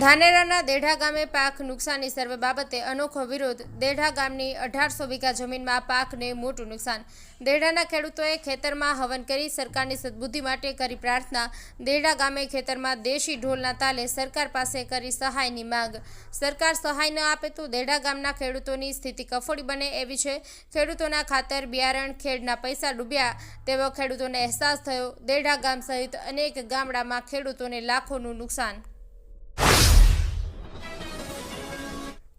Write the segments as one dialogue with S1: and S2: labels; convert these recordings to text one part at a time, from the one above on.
S1: ધાનેરાના દેઢા ગામે પાક નુકસાની સર્વે બાબતે અનોખો વિરોધ. દેઢા ગામની અઢારસો વીઘા જમીનમાં પાકને મોટું નુકસાન. દેઢાના ખેડૂતોએ ખેતરમાં હવન કરી સરકારની સદબુદ્ધિ માટે કરી પ્રાર્થના. દેઢા ગામે ખેતરમાં દેશી ઢોલના તાલે સરકાર પાસે કરી સહાયની માંગ. સરકાર સહાય ન આપે તો દેઢા ગામના ખેડૂતોની સ્થિતિ કફોડી બને એવી છે. ખેડૂતોના ખાતર, બિયારણ, ખેડના પૈસા ડૂબ્યા તેવો ખેડૂતોને અહેસાસ થયો. દેઢા ગામ સહિત અનેક ગામડામાં ખેડૂતોને લાખોનું નુકસાન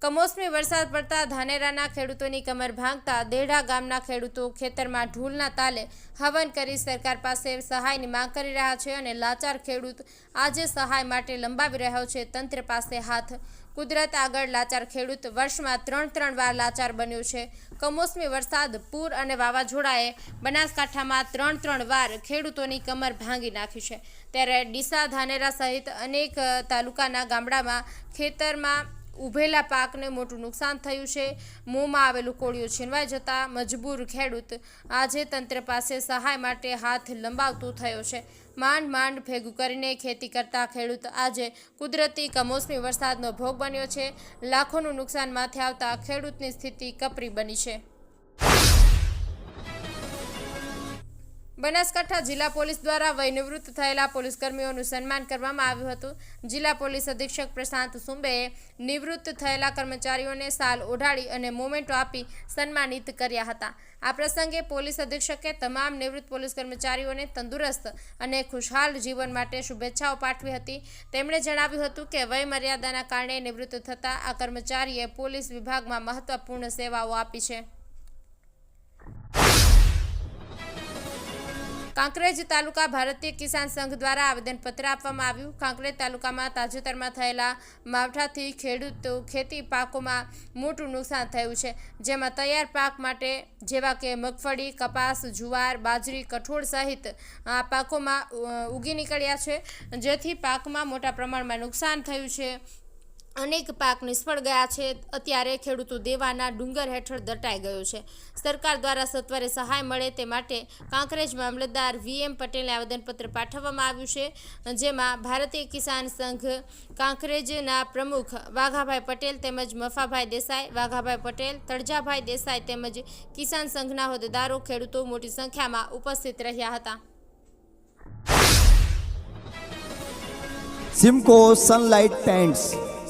S1: કમોસમી વરસાદ પડતા ધાનેરાના ખેડૂતોની કમર ભાંગતા દેઢા ગામના ખેડૂતો ખેતરમાં ઢૂલના તાલે હવન કરી સરકાર પાસે સહાયની માંગ કરી રહ્યા છે અને લાચાર ખેડૂત આજે સહાય માટે લંબાવી રહ્યો છે. તંત્ર પાસે હાથ. કુદરત આગળ લાચાર ખેડૂત વર્ષમાં ત્રણ ત્રણ વાર લાચાર બન્યો છે. કમોસમી વરસાદ, પૂર અને વાવાઝોડાએ બનાસકાંઠામાં ત્રણ ત્રણ વાર ખેડૂતોની કમર ભાંગી નાખી છે. ત્યારે ડીસા, ધાનેરા સહિત અનેક તાલુકાના ગામડામાં ખેતરમાં ઉભેલા પાકને મોટું નુકસાન થયું છે. મોંમાં આવેલું કોળિયું છીનવાઈ જતા મજબૂર ખેડૂત આજે તંત્ર પાસે સહાય માટે હાથ લંબાવતો થયો છે. માંડ માંડ ભેગું કરીને ખેતી કરતા ખેડૂત આજે કુદરતી કમોસમી વરસાદનો ભોગ બન્યો છે. લાખોનું નુકસાન માથે આવતા ખેડૂતની સ્થિતિ કપરી બની છે. બનાસકાંઠા જિલ્લા પોલીસ દ્વારા વયનિવૃત્ત થયેલા પોલીસ કર્મીઓનું સન્માન કરવામાં આવ્યું હતું. જિલ્લા પોલીસ અધિક્ષક પ્રશાંત સુંબેએ નિવૃત્ત થયેલા કર્મચારીઓને સાલ ઓઢાડી અને મોમેન્ટો આપી સન્માનિત કર્યા હતા. આ પ્રસંગે પોલીસ અધિક્ષકે તમામ નિવૃત્ત પોલીસ કર્મચારીઓને તંદુરસ્ત અને ખુશહાલ જીવન માટે શુભેચ્છાઓ પાઠવી હતી. તેમણે જણાવ્યું હતું કે વયમર્યાદાના કારણે નિવૃત્ત થતા આ કર્મચારીએ પોલીસ વિભાગમાં મહત્વપૂર્ણ સેવાઓ આપી છે. કાંકરેજ તાલુકા ભારતીય કિસાન સંઘ દ્વારા આવેદનપત્ર આપવામાં આવ્યું. કાંકરેજ તાલુકામાં તાજેતરમાં થયેલા માવઠાથી ખેડૂતો ખેતી પાકોમાં મોટું નુકસાન થયું છે. જેમાં તૈયાર પાક માટે જેવા કે મગફળી, કપાસ, જુવાર, બાજરી, કઠોળ સહિત આ પાકોમાં ઉગી નીકળ્યા છે. જેથી પાકમાં મોટા પ્રમાણમાં નુકસાન થયું છે. અનેક પાક નિષ્ફળ ગયા છે. અત્યારે ખેડૂતો દેવાના ડુંગર હેઠળ દટાઈ ગયો છે. સરકાર દ્વારા સત્વરે સહાય મળે તે માટે કાંકરેજ મામલતદાર વીએમ પટેલને આવેદનપત્ર પાઠવવામાં આવ્યું છે. જેમાં ભારતીય કિસાન સંઘ, કાંકરેજના પ્રમુખ વાઘાભાઈ પટેલ તેમજ મફાભાઈ દેસાઈ, વાઘાભાઈ પટેલ, તળજાભાઈ દેસાઈ તેમજ કિસાન સંઘના હોદ્દેદારો ખેડૂતો મોટી સંખ્યામાં ઉપસ્થિત રહ્યા હતા.
S2: Simco sunlight paints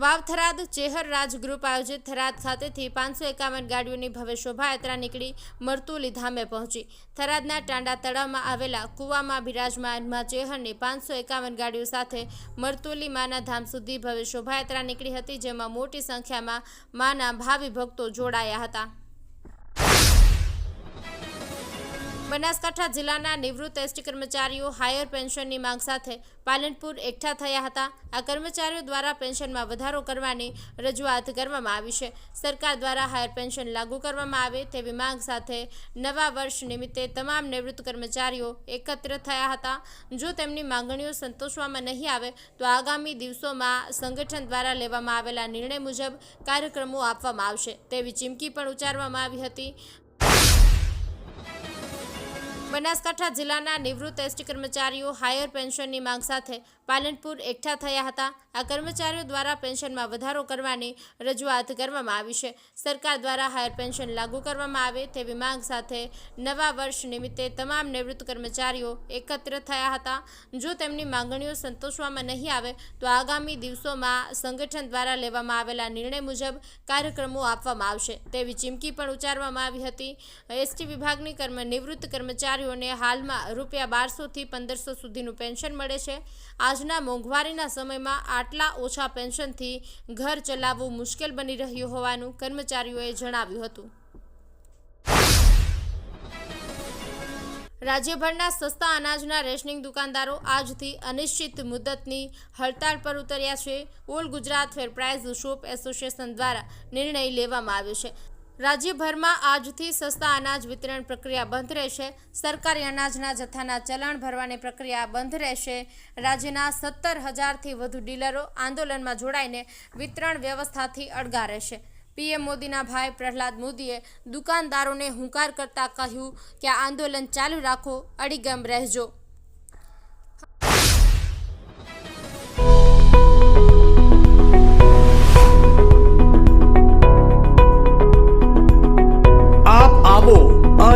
S1: Vav Tharad Chehar Raj group આયોજિત થરાદ ખાતેથી પાંચસો એકાવન ગાડીઓની ભવ્ય શોભાયાત્રા નીકળી મરતુલી ધામે પહોંચી. થરાદના ટાંડા તળાવમાં આવેલા કુવામાં બિરાજમાનમાં ચેહરની પાંચસો એકાવન ગાડીઓ સાથે મરતુલી માના ધામ સુધી ભવ્ય શોભાયાત્રા નીકળી હતી, જેમાં મોટી સંખ્યામાં માના ભાવિ ભક્તો જોડાયા હતા. બનાસકાંઠા જિલ્લાના નિવૃત્ત એસટી કર્મચારીઓ હાયર પેન્શનની માંગ સાથે પાલનપુર એકઠા થયા હતા. આ કર્મચારીઓ દ્વારા પેન્શનમાં વધારો કરવાની રજૂઆત કરવામાં આવી છે. સરકાર દ્વારા હાયર પેન્શન લાગુ કરવામાં આવે તેવી માંગ સાથે નવા વર્ષ નિમિત્તે તમામ નિવૃત્ત કર્મચારીઓ એકત્ર થયા હતા. જો તેમની માંગણીઓ સંતોષવામાં નહીં આવે, તો આગામી દિવસોમાં સંગઠન દ્વારા લેવામાં આવેલા નિર્ણય મુજબ કાર્યક્રમો આપવામાં આવશે. તેવી ચીમકી પણ ઉચ્ચારવામાં આવી હતી. બનાસકાંઠા જિલ્લાના નિવૃત્ત એસટી કર્મચારીઓ હાયર પેન્શનની માંગ સાથે પાલનપુર એકઠા થયા હતા. આ કર્મચારીઓ દ્વારા પેન્શનમાં વધારો કરવાની રજૂઆત કરવામાં આવી છે. સરકાર દ્વારા હાયર પેન્શન લાગુ કરવામાં આવે તેવી માંગ સાથે નવા વર્ષ નિમિત્તે તમામ નિવૃત્ત કર્મચારીઓ એકત્ર થયા હતા. જો તેમની માંગણીઓ સંતોષવામાં નહીં આવે, તો આગામી દિવસોમાં સંગઠન દ્વારા લેવામાં આવેલા નિર્ણય મુજબ કાર્યક્રમો આપવામાં આવશે. તેવી ચીમકી પણ ઉચ્ચારવામાં આવી હતી. એસટી વિભાગની કર્મ નિવૃત્ત કર્મચારીઓને હાલમાં રૂપિયા બારસોથી પંદરસો સુધીનું પેન્શન મળે છે. આજના મોંઘવારીના સમયમાં આટલા ઓછા પેન્શનથી ઘર ચલાવવું મુશ્કેલ બની રહ્યું હોવાનું કર્મચારીઓએ જણાવ્યું હતું. રાજ્યભરના સસ્તા અનાજના રેશનિંગ દુકાનદારો આજથી અનિશ્ચિત મુદતની હડતાળ પર ઉતર્યા છે. All Gujarat fair price shop association દ્વારા નિર્ણય લેવામાં આવ્યો છે. રાજ્યભરમાં આજથી સસ્તા અનાજ વિતરણ પ્રક્રિયા બંધ રહેશે. સરકારી અનાજના જથ્થાના ચલણ ભરવાની પ્રક્રિયા બંધ રહેશે. રાજ્યના સત્તર હજારથી વધુ ડીલરો આંદોલનમાં જોડાઈને વિતરણ વ્યવસ્થાથી અડગા રહેશે. પીએમ મોદીના ભાઈ પ્રહલાદ મોદીએ દુકાનદારોને હુંકાર કરતા કહ્યું કે આંદોલન ચાલુ રાખો, અડીગમ રહેજો.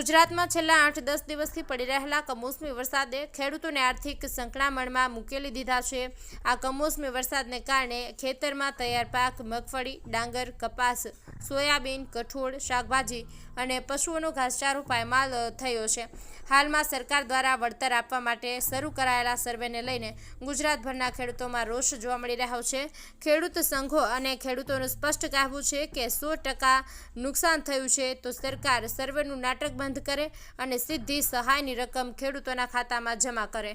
S1: ગુજરાતમાં છેલ્લા આઠ દસ દિવસથી પડી રહેલા કમોસમી વરસાદે ખેડૂતોને આર્થિક સંકળામણમાં મુકેલી દીધા છે. આ કમોસમી વરસાદને કારણે ખેતરમાં તૈયાર પાક, મગફળી, ડાંગર, કપાસ, સોયાબીન, કઠોળ, શાકભાજી અને પશુઓનો ઘાસચારો પાયમાલ થયો છે. હાલમાં સરકાર દ્વારા વળતર આપવા માટે શરૂ કરાયેલા સર્વેને લઈને ગુજરાતભરના ખેડૂતોમાં રોષ જોવા મળી રહ્યો છે. ખેડૂત સંઘો અને ખેડૂતોનું સ્પષ્ટ કહેવું છે કે સો નુકસાન થયું છે તો સરકાર સર્વેનું નાટક બંધ કરે અને સીધી સહાયની રકમ ખેડૂતોના ખાતામાં જમા કરે.